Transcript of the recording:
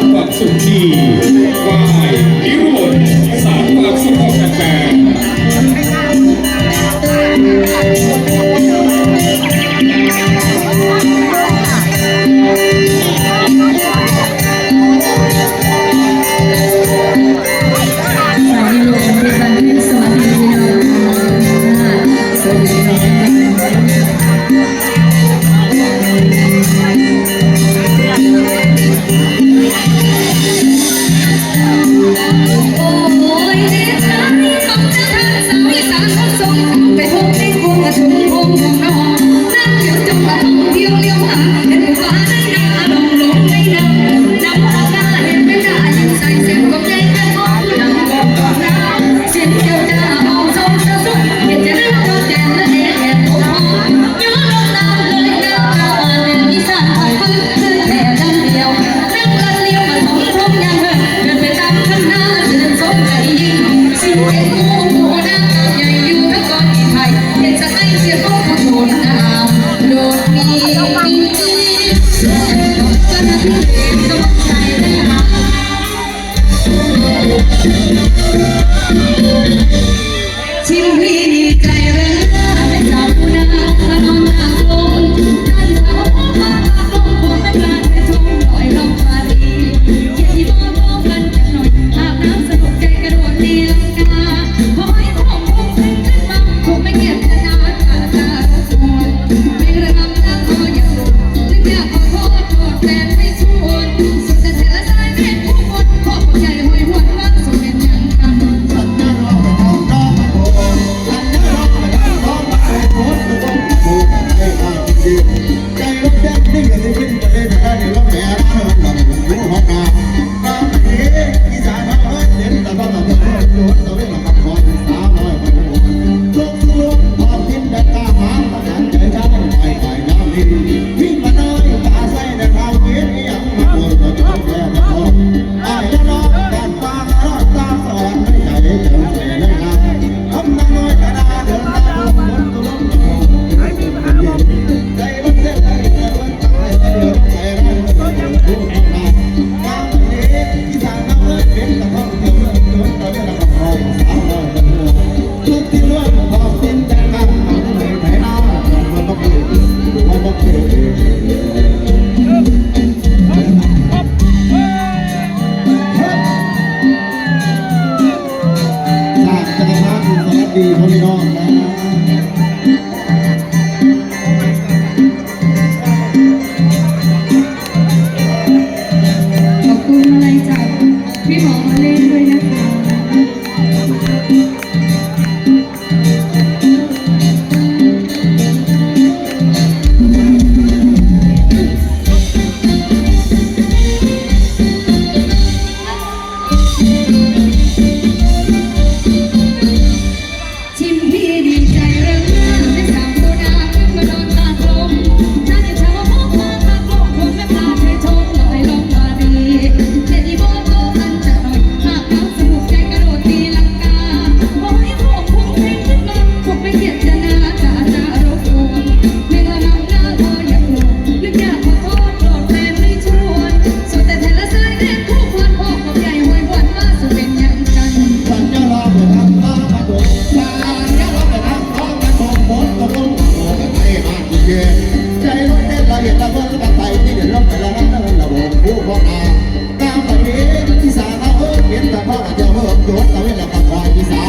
Bucks and Tea. Bye. ดีพี่น้องขอบคุณอะไรจากพี่หมอมาเล่นด้วยนะ พ่อกับเจ้าพ่อผมโยนเอาไว้แหละกับคอยพิ